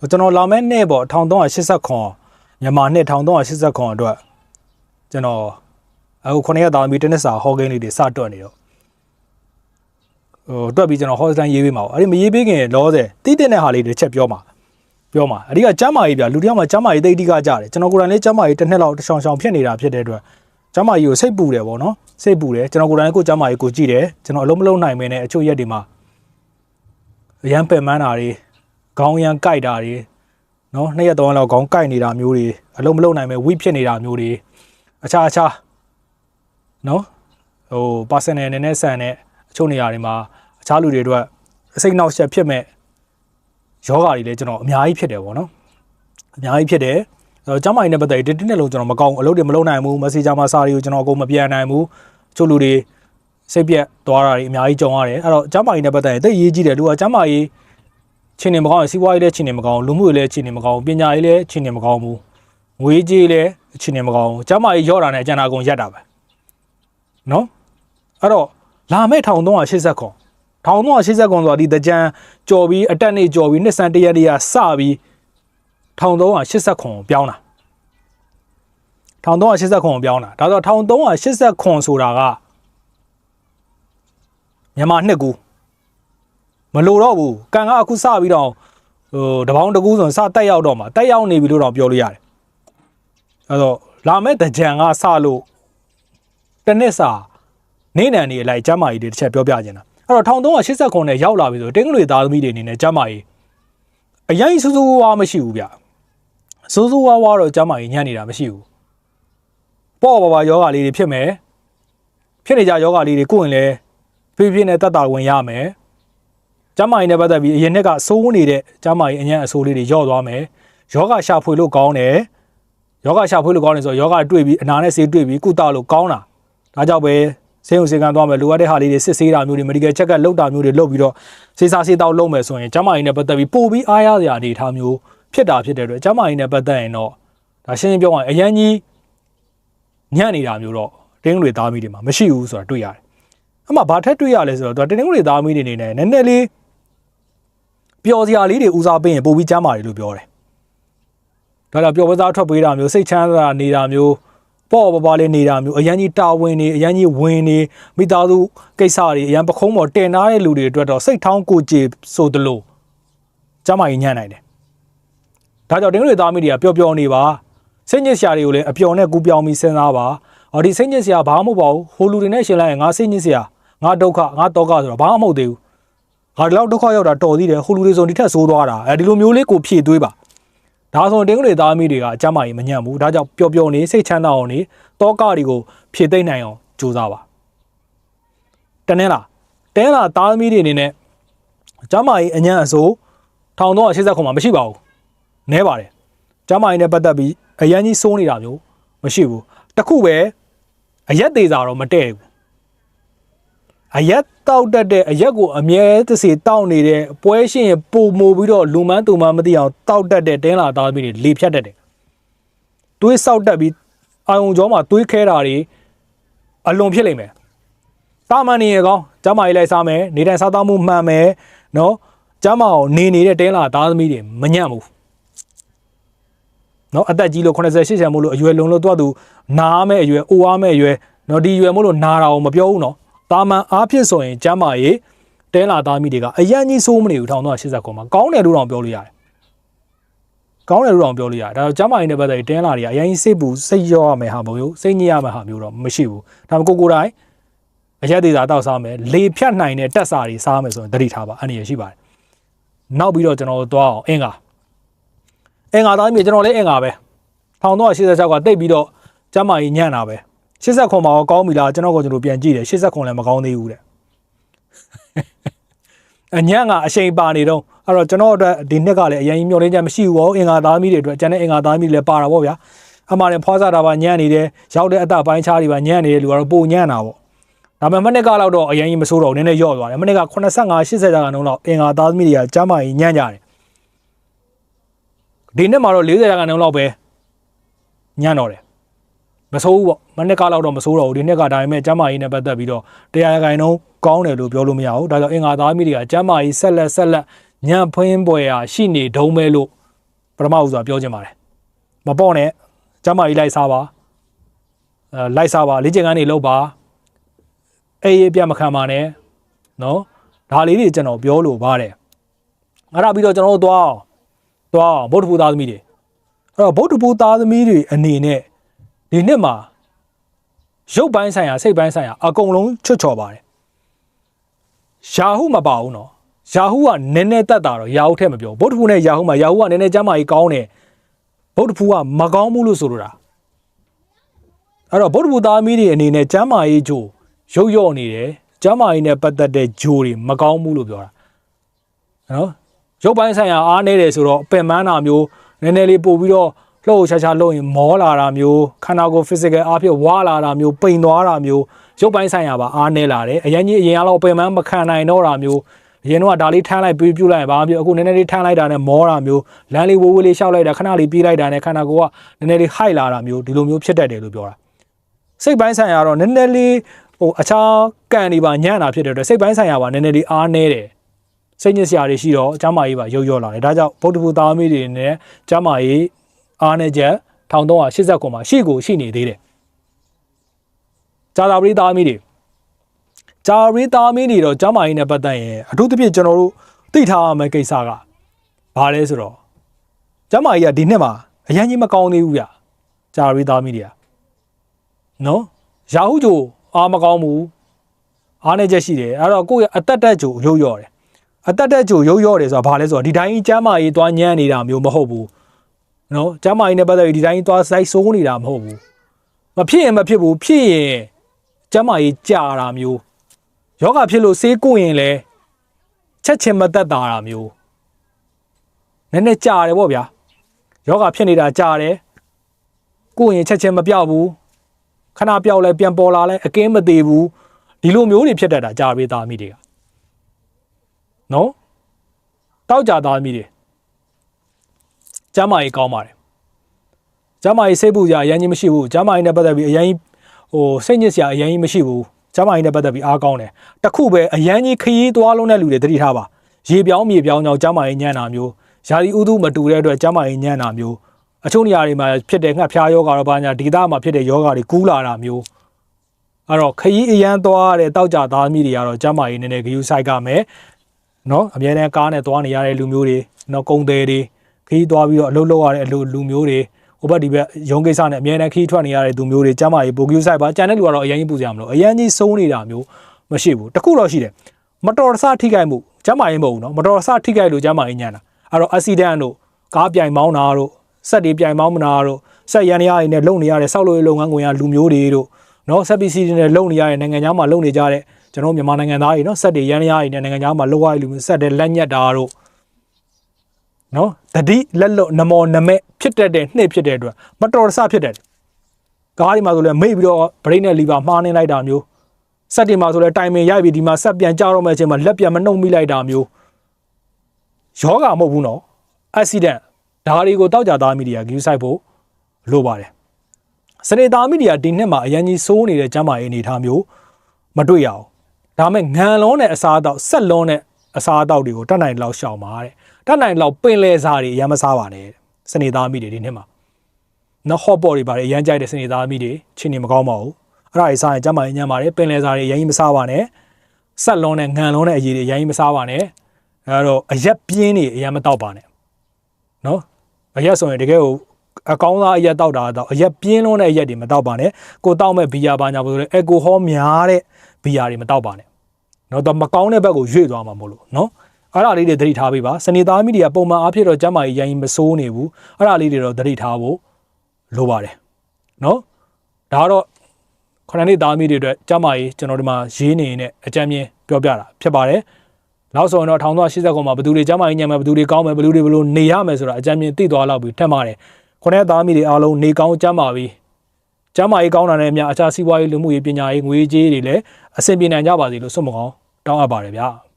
ကျွန်တော်လာမဲ့နှစ်ပေါ့1389မြန်မာနှစ်1389အတွက်ကျွန်တော်အခု9ရက်သားသမီးတင်းနစ်စာဟောကိန်းလေးတွေစတွက်နေတော့ဟိုတွက်ပြီးကျွန်တော်ဟောစတိုင်းရေးပေးမှာပေါ့အဲ့ဒီမရေးပေးခင်လောဆယ်တီးတဲ့တဲ့ဟာလေးတွေတစ်ချက်ပြောမှာပြောမှာအဓိကကျမ်းမာရေးပြလူတစ်ယောက်မှာကျမ်းမာရေးတိတ်တိကကြတယ်ကျွန်တော်ကိုယ်တိုင်လေးကျမ်းမာရေးတစ်နှစ်လောက်တစ်ချောင်ချောင်ဖြစ်နေတာဖြစ်တဲ့အတွက်ကျမ်းမာရေးကိုစိတ်ပူတယ်ပေါ့နော်စိတ်ပူတယ်ကျွန်တော်ကိုယ်တိုင်ကိုယ်ကျမ်းမာရေးကိုကြည့်တယ်ကျွန်တော်အလုံးမလုံးနိုင်မင်းနဲ့အချို့ရက်တွေမှာအရန်ပင်ပန်းတာတွေ ခေါင်းရန်ကြိုက်တာတွေနော်နှစ်ရက်သုံးရက်လောက်ခေါင်းကြိုက်နေတာမျိုးတွေအလုံးမလုံးနိုင်မဲ့ဝိဖြစ်နေတာမျိုးတွေအခြားအခြားနော်ဟို personal နဲ့နဲ့ဆန်တဲ့အချို့နေရာတွေမှာအခြားလူတွေအတွက်အစိတ်နောက်ဆက်ဖြစ်မဲ့ယောဂါတွေလည်းကျွန်တော်အများကြီးဖြစ်တယ်ပေါ့နော်အများကြီးဖြစ်တယ်အဲတော့ကျမ်းမာရေးနဲ့ပတ်သက်ပြီးတင်းတင်းနဲ့လုံးကျွန်တော်မကောင်းအလုပ်တွေမလုပ်နိုင်ဘူး messenger မှာစာတွေကိုကျွန်တော်အကုန်မပြန်နိုင်ဘူးအချို့လူတွေစိတ်ပြက်သွားတာတွေအများကြီးကြုံရတယ်အဲ့တော့ကျမ်းမာရေးနဲ့ပတ်သက်ရင်တိတ်ရေးကြည့်တယ်လူကကျမ်းမာရေး ချင်းနေမကောင်းစီးပွားရေးလည်းချင်းနေမကောင်းလူမှုရေးလည်းချင်းနေမကောင်းပညာရေးလည်းချင်းနေမကောင်းဘူးငွေကြေးလည်းချင်းနေမကောင်းကျမ်းမာရေးရော့တာနဲ့အကျဉ်းအကုန်ရက်တာပဲနော်အဲ့တော့လာမဲ့1380ခွန်1380ခွန်ဆိုတာဒီတကြံကြော်ပြီးအတက်နေကြော်ပြီးနှစ်ဆန်တရက်တရစပြီး1380ခွန်ကိုပြောင်းတာ1380ခွန်ကိုပြောင်းတာဒါဆို1380ခွန်ဆိုတာကမြန်မာနှစ်ကူ မလိုတော့ဘူးကန်ကအခုစပြီးတော့ဟိုတပေါင်းတကူဆိုရင်စတက်ရောက်တော့မှာတက်ရောက်နေပြီလို့တော့ပြောလို့ရတယ်အဲတော့လာမဲ့တကြံကစလို့တစ်နှစ်စာနေနံနေအလိုက်ကျမ်းမာရေးတွေတစ်ချက်ပြောပြခြင်းတာအဲ့တော့1380ခွန်နဲ့ရောက်လာပြီဆိုတင်းကလေးသားသမီးတွေအနေနဲ့ကျမ်းမာရေးအရင်စူးစူးဝါးမရှိဘူးဗျစူးစူးဝါးဝါတော့ကျမ်းမာရေးညံ့နေတာမရှိဘူးပေါ့ပါပါယောဂလေးတွေဖြစ်မယ်ဖြစ်နေကြယောဂလေးတွေကိုယ်ရင်လဲဖြည်းဖြည်းနဲ့တက်တာဝင်ရမယ် ကျမ်းမာရေးနဲ့ပတ်သက်ပြီးအရင်နှစ်ကစိုးနေတဲ့ကျမ်းမာရေးအញ្ញံအဆိုးလေးတွေယော့သွားမယ်ယောဂရှာဖွေလို့ကောင်းတယ်ယောဂရှာဖွေလို့ကောင်းတယ်ဆိုတော့ယောဂတွေ့ပြီးအနာနဲ့ဆေးတွေ့ပြီးကုသလို့ကောင်းတာဒါကြောင့်ပဲဆေးရုံဆေးကန်သွားမယ်လိုအပ်တဲ့ဟာလေးတွေစစ်ဆေးတာမျိုးတွေ medical check up လုပ်တာမျိုးတွေလုပ်ပြီးတော့ဆေးစားဆေးတောက်လုပ်မယ်ဆိုရင်ကျန်းမာရေးနဲ့ပတ်သက်ပြီးပို့ပြီးအားရစရာအနေထားမျိုးဖြစ်တာဖြစ်တဲ့အတွက်ကျန်းမာရေးနဲ့ပတ်သက်ရင်တော့ဒါရှင်းရှင်းပြောရရင်အရန်ကြီးညံ့နေတာမျိုးတော့တင်းတွေသားမီးတွေမှာမရှိဘူးဆိုတာတွေ့ရတယ်။အမှဘာထက်တွေ့ရလဲဆိုတော့တင်းတွေသားမီးတွေနေနဲ့နည်းနည်းလေး ပျော်စရာလေးတွေဦးစားပေးရင်ပို့ပြီးကျန်းမာတယ်လို့ပြောတယ်။ဒါကြောင့်ပျော်ပစားထွက်ပေးတာမျိုးစိတ်ချမ်းသာနေတာမျိုးပေါ့ပါပါလေးနေတာမျိုးအရန်ကြီးတာဝန်နေအရန်ကြီးဝင်နေမိသားစုကိစ္စတွေအရန်ပခုံးပေါ်တင်ထားတဲ့လူတွေအတွက်တော့စိတ်ထောင်းကိုကြေဆိုသလိုကျမကြီးညံ့နိုင်တယ်ဒါကြောင့်တင်းတွေသားမိတွေကပျော်ပျော်နေပါစိတ်ညစ်စရာတွေကိုလည်းအပျော်နဲ့ကူပြောင်းပြီးစဉ်းစားပါအော်ဒီစိတ်ညစ်စရာဘာမှမဟုတ်ပါဘူးဟိုလူတွေနဲ့ရှင်လိုက်ရင်ငါစိတ်ညစ်စရာငါဒုက္ခငါတောကဆိုတော့ဘာမှမဟုတ်သေးဘူး ငါဒီလောက်ဒုက္ခရောက်တာတော်သေးတယ်ဟိုလူတွေဆိုဒီထက်ဆိုးသွားတာအဲဒီလိုမျိုးလေးကိုဖြည့်သွေးပါဒါဆိုတင်းကလေးသားမိတွေကအကြမ်းမာကြီးမညံ့ဘူးဒါကြောင့်ပျော်ပျော်နေစိတ်ချမ်းသာအောင်နေတောကတွေကိုဖြည့်သိမ့်နိုင်အောင်ကြိုးစားပါတနင်္လာတင်းလာသားသမီးတွေအနေနဲ့ကျမ်းမာရေးအညံ့အစိုး1380ခုမှမရှိပါဘူးနဲပါတယ်ကျမ်းမာရေးနဲ့ပတ်သက်ပြီးအရန်ကြီးစိုးနေတာမျိုးမရှိဘူးတခုပဲအရက်သေးစာတော့မတည့်ဘူး အရက်တောက်တတ်တဲ့အရက်ကိုအမြဲတစေတောက်နေတဲ့ပွဲရှင်ရပုံမိုပြီးတော့လူမန်းသူမန်းမသိအောင်တောက်တတ်တဲ့တင်းလာသားသမီးတွေလေဖြတ်တတ်တယ်တွေးဆောက်တတ်ပြီးအာယုံကျော်မှာတွေးခဲတာတွေအလွန်ဖြစ်လိမ့်မယ်တာမန်နေရကောင်းကျမကြီးလိုက်စားမယ်နေတိုင်းစားသောက်မှုမှန်မယ်နော်ကျမအောင်နေနေတဲ့တင်းလာသားသမီးတွေမညံ့ဘူးနော်အသက်ကြီးလို့80 80မို့လို့အရွယ်လုံလို့တော့သူနားမဲ့အရွယ်အိုအားမဲ့အရွယ်နော်ဒီအရွယ်မို့လို့နာတာကိုမပြောဘူးနော် တာမန်အားဖြင့်ဆိုရင်ကျမ်းမာရေးတဲလာသားမိတွေကအရန်ကြီးစိုးမနေဘူး1380ခုမှာကောင်းတယ်လို့တော့ပြောလို့ရတယ်ကောင်းတယ်လို့တော့ပြောလို့ရတယ်ဒါတော့ကျမ်းမာရေးနဲ့ပတ်သက်ပြီးတင်းလာတွေကအရန်ကြီးစိတ်ပူစိတ်ရောရမယ်ဟာမျိုးစိတ်ညစ်ရမယ်ဟာမျိုးတော့မရှိဘူးဒါပေမဲ့ကိုကိုတိုင်းအရက်သေးတာတောက်စားမယ်လေဖြတ်နိုင်တဲ့တက်စာတွေစားမယ်ဆိုရင်တတိထားပါအနေရရှိပါတယ်နောက်ပြီးတော့ကျွန်တော်တို့သွားအောင်အင်္ဂါအင်္ဂါသားမြေကျွန်တော်လည်းအင်္ဂါပဲ1386ကတိတ်ပြီးတော့ကျမ်းမာရေးညံ့တာပဲ 80ခွန်မှာကောင်းပြီလားကျွန်တော်ကကျွန်တော်ပြန်ကြည့်တယ်80ခွန်လည်းမကောင်းသေးဘူးတဲ့အညံ့ကအချိန်ပါနေတော့အဲ့တော့ကျွန်တော်အတွက်ဒီနှစ်ကလည်းအရင်မျောလင်းချက်မရှိဘူးဘောအင်္ဂါသားမိတွေအတွက်ကျန်တဲ့အင်္ဂါသားမိတွေလည်းပါတာပေါ့ဗျာအမှန်နဲ့ဖွာစားတာပါညံ့နေတယ်ရောက်တဲ့အတပိုင်းခြားတွေပါညံ့နေတယ်လူကတော့ပုံညံ့တာပေါ့ဒါပေမဲ့မနစ်ကလောက်တော့အရင်ကြီးမဆိုးတော့နည်းနည်းယော့သွားတယ်မနစ်က85 80ရာခိုင်နှုန်းလောက်အင်္ဂါသားသမီးတွေကကျမ်းမာရေးညံ့ကြတယ်ဒီနှစ်မှာတော့40ရာခိုင်နှုန်းလောက်ပဲညံ့တော့တယ် မဆိုးဘူးပေါ့မနစ်ကလောက်တော့မဆိုးတော့ဘူးဒီနှစ်ကဒါပေမဲ့ကျမ်းမာရေးနဲ့ပတ်သက်ပြီးတော့တရားရာခိုင်နှုန်းကောင်းတယ်လို့ပြောလို့မရဘူးဒါကြောင့်အင်္ဂါသားသမီးတွေကကျမ်းမာရေးဆက်လက်ဆက်လက်ညံ့ဖွင်းပွဲရာရှိနေတုံးပဲလို့ထမဦးစွာပြောချင်ပါတယ်မပေါ့နဲ့ကျမကြီးလိုက်စားပါအဲလိုက်စားပါလေ့ကျင့်ခန်းတွေလုပ်ပါအေးအေးပြမခံပါနဲ့နော်ဒါလေးတွေကျွန်တော်ပြောလို့ပါတယ်အဲ့ဒါပြီးတော့ကျွန်တော်တို့သွားအောင်သွားအောင်ဗုဒ္ဓဘုသားသမီးတွေအဲ့တော့ဗုဒ္ဓဘုသားသမီးတွေအနေနဲ့ ဒီနှစ်မှာရုပ်ပိုင်းဆိုင်ရာစိတ်ပိုင်းဆိုင်ရာအကုန်လုံးချွတ်ချော်ပါတယ်ယာဟုမပါဘူးနော်ယာဟုကနည်းနည်းတက်တာတော့ယာဟုထက်မပြောဗုဒ္ဓဘုနဲ့ယာဟုမှာယာဟုကနည်းနည်းကျမ်းမာကြီးကောင်းတယ်ဗုဒ္ဓဘုကမကောင်းဘူးလို့ဆိုလိုတာအဲ့တော့ဗုဒ္ဓဘုသားသမီးတွေအနေနဲ့ကျမ်းမာရေးဂျိုရုပ်ရော့နေတယ်ကျမ်းမာရေးနဲ့ပတ်သက်တဲ့ဂျိုတွေမကောင်းဘူးလို့ပြောတာနော်ရုပ်ပိုင်းဆိုင်ရာအားနေတယ်ဆိုတော့ပင်ပန်းတာမျိုးနည်းနည်းလေးပို့ပြီးတော့ လှုပ်ရှားရှားလှုပ်ရင်မောလာတာမျိုးခန္ဓာကိုယ် physical အားဖြင့်ဝါလာတာမျိုးပိန်သွားတာမျိုးရုပ်ပိုင်းဆိုင်ရာပါအားနေလာတယ်အရင်ကြီးအရင်ကတော့ပင်ပန်းမခံနိုင်တော့တာမျိုးအရင်တော့ဒါလေးထမ်းလိုက်ပြီးပြုတ်လိုက်ဘာမျိုးအခုနည်းနည်းလေးထမ်းလိုက်တာနဲ့မောတာမျိုးလမ်းလေးဝိုးဝေးလေးရှောက်လိုက်တာခဏလေးပြေးလိုက်တာနဲ့ခန္ဓာကိုယ်ကနည်းနည်းလေးဟိုက်လာတာမျိုးဒီလိုမျိုးဖြစ်တတ်တယ်လို့ပြောတာစိတ်ပိုင်းဆိုင်ရာတော့နည်းနည်းလေးဟိုအခြားကန်တွေပါညံ့တာဖြစ်တဲ့အတွက်စိတ်ပိုင်းဆိုင်ရာပါနည်းနည်းလေးအားနေတယ်စိတ်ညစ်စရာတွေရှိတော့ကျမ်းမာရေးပါရုပ်ရော့လာတယ်ဒါကြောင့်ဗုဒ္ဓဘုသားမီးတွေနဲ့ကျမ်းမာရေး အားနေချက်1389မှာရှိကိုရှိနေသေးတယ်ဂျာတာပရိသားမီးတွေဂျာပရိသားမီးတွေတော့ကျမ်းမာရေးနဲ့ပတ်သက်ရင်အထူးသဖြင့်ကျွန်တော်တို့သိထားရမယ့်ကိစ္စကဘာလဲဆိုတော့ကျမ်းမာရေးကဒီနှစ်မှာအရင်ကြီးမကောင်းသေးဘူးဗျဂျာပရိသားမီးတွေကနော်ရာဟုဂျိုအားမကောင်းဘူးအားနေချက်ရှိတယ်အဲ့တော့ကိုယ့်ရဲ့အသက်တက်ဂျိုရုပ်ရော့တယ်အသက်တက်ဂျိုရုပ်ရော့တယ်ဆိုတာဘာလဲဆိုတော့ဒီတိုင်းကျမ်းမာရေးသွားညံ့နေတာမျိုးမဟုတ်ဘူး နော်ကျမ်းမာရေးနဲ့ပတ်သက်ပြီးဒီတိုင်းသွားစိုက်ဆိုးနေတာမဟုတ်ဘူးမဖြစ်ရင်မဖြစ်ဘူးဖြစ်ရင်ကျမ်းမာရေးကြာတာမျိုးယောဂဖြစ်လို့ဆေးကုရင်လည်းချက်ချင်းမသက်တာတာမျိုးနည်းနည်းကြာတယ်ပေါ့ဗျာယောဂဖြစ်နေတာကြာတယ်ကုရင်ချက်ချင်းမပြောက်ဘူးခဏပြောက်လဲပြန်ပေါ်လာလဲအကင်းမသေးဘူးဒီလိုမျိုးတွေဖြစ်တတ်တာကြာပေးသားမိတွေကနော်တောက်ကြသားမိတွေ ကျမ်းမာရေးကောင်းပါတယ်ကျမ်းမာရေးစိတ်ပူကြအရင်ကြီးမရှိဘူးကျမ်းမာရေးနဲ့ပတ်သက်ပြီးအရင်ကြီးဟိုစိတ်ညစ်စရာအရင်ကြီးမရှိဘူးကျမ်းမာရေးနဲ့ပတ်သက်ပြီးအားကောင်းတယ်တခုပဲအရင်ကြီးခရီးသွားလုံးတဲ့လူတွေသတိထားပါရေပြောင်းမြေပြောင်းကြောင့်ကျမ်းမာရေးညံ့တာမျိုးယာဒီဥဒုမတူတဲ့အတွက်ကျမ်းမာရေးညံ့တာမျိုးအချို့နေရာတွေမှာဖြစ်တဲ့ငှက်ဖျားယောဂါတော့ဘာညာဒေသမှာဖြစ်တဲ့ယောဂါတွေကူးလာတာမျိုးအဲ့တော့ခရီးအရန်သွားတဲ့တောက်ကြသားမိတွေကတော့ကျမ်းမာရေးနည်းနည်းဂယူဆိုင်ကမယ်နော်အများနဲ့ကားနဲ့သွားနေရတဲ့လူမျိုးတွေနော်ကုံသေးတွေ ခရီးသွားပြီးတော့အလုပ်လုပ်ရတဲ့အလုပ်လူမျိုးတွေဟိုဘက်ဒီဘက်ရုံးကိစ္စနဲ့အများနဲ့ခရီးထွက်နေရတဲ့သူမျိုးတွေကျမ်းမာရေးပိုဂယူဆိုင်ပါကြံတဲ့လူကတော့အရင်ကြီးပူစရာမလိုအရင်ကြီးစိုးနေတာမျိုးမရှိဘူးတခုတော့ရှိတယ်မတော်တဆထိခိုက်မှုကျမ်းမာရေးမဟုတ်ဘူးနော်မတော်တဆထိခိုက်လို့ကျမ်းမာရေးညံ့တာအဲ့တော့ accident တို့ကားပြိုင်မောင်းတာတို့စက်တွေပြိုင်မောင်းမနာတို့စက်ရန်ရရနဲ့လုံနေရတဲ့စောက်လို့လုပ်ငန်းဝင်ရလူမျိုးတွေတို့နော်စက်ပစ္စည်းတွေနဲ့လုံနေရတဲ့နိုင်ငံခြားမှာလုံနေကြတဲ့ကျွန်တော်မြန်မာနိုင်ငံသားတွေနော်စက်တွေရန်ရရနဲ့နိုင်ငံခြားမှာလုံရတဲ့လူမျိုးစက်တွေလက်ညက်တာတို့ နော်တတိလက်လွတ်နမောနမဲ့ဖြစ်တတ်တဲ့နှစ်ဖြစ်တဲ့အတွက်မတော်တဆဖြစ်တတ်တယ်ကားဒီမှာဆိုလဲမိတ်ပြီးတော့ဘရိတ်နဲ့လီဗာမှားနေလိုက်တာမျိုးစက်တွေမှာဆိုလဲတိုင်ပင်ရိုက်ပြီးဒီမှာဆက်ပြန်ကြတော့မယ့်အချိန်မှာလက်ပြန်မနှုတ်မိလိုက်တာမျိုးယောဂမဟုတ်ဘူးနော် accident ဒါတွေကိုတောက်ကြသားမီဒီယာဂယူဆိုင်ဖို့လိုပါတယ်စနေသားမီဒီယာဒီနှစ်မှာအရင်ကြီးစိုးနေတဲ့ကျမ်းမာရေးအနေအထားမျိုးမတွေ့ရအောင်ဒါမဲ့ငံလုံးနဲ့အစားအသောက်ဆက်လုံးနဲ့အစားအသောက်တွေကိုတတ်နိုင်လောက်ရှောင်ပါတဲ့ တတ်နိုင်လောက်ပင်လေစာတွေအရင်မစားပါနဲ့စနေသားမိတွေဒီနေ့မှာနော်ဟော့ပေါ်တွေပါတယ်အရင်ကြိုက်တဲ့စနေသားမိတွေချင်းနေမကောင်းပါဘူးအဲ့ဒါတွေစားရင်ကျမရင်ညံပါတယ်ပင်လေစာတွေအရင်မစားပါနဲ့ဆက်လုံးနဲ့ငံလုံးနဲ့အရည်တွေအရင်မစားပါနဲ့အဲ့တော့အရက်ပြင်းတွေအရင်မတောက်ပါနဲ့နော်အရက်ဆိုရင်တကယ်ကိုအကောင်းသားအရက်တောက်တာတော့အရက်ပြင်းလုံးတဲ့အရက်တွေမတောက်ပါနဲ့ကိုတောက်မဲ့ဘီယာပါညာဘူးဆိုရင်အယ်ကိုဟောများတဲ့ဘီယာတွေမတောက်ပါနဲ့နော်တော့မကောင်းတဲ့ဘက်ကိုရွေ့သွားမှာမို့လို့နော် အဲ့ဒါလေးတွေသတိထားပေးပါစနေသားမိတွေကပုံမှန်အားဖြင့်တော့ကျမကြီးရိုင်းမစိုးနေဘူးအဲ့ဒါလေးတွေတော့သတိထားဖို့လိုပါတယ်နော်ဒါကတော့ခဏနှစ်သားမိတွေအတွက်ကျမကြီးကျွန်တော်ဒီမှာရေးနေတဲ့အကြံမြင်ပြောပြတာဖြစ်ပါတယ်နောက်ဆိုရင်တော့1380ခုမှာဘသူတွေကျမကြီးညံမယ်ဘသူတွေကောင်းမယ်ဘလူတွေဘလို့နေရမယ်ဆိုတာအကြံမြင်သိသွားလောက်ပြီးထက်ပါတယ်ခொနဲ့သားမိတွေအားလုံးနေကောင်းကျမပြီကျမကြီးကောင်းတာနဲ့အများအခြားစီးပွားရေးလူမှုရေးပညာရေးငွေကြေးတွေလည်းအဆင်ပြေနိုင်ကြပါစေလို့ဆုမကောင်းတောင်းအပ်ပါတယ်ဗျာ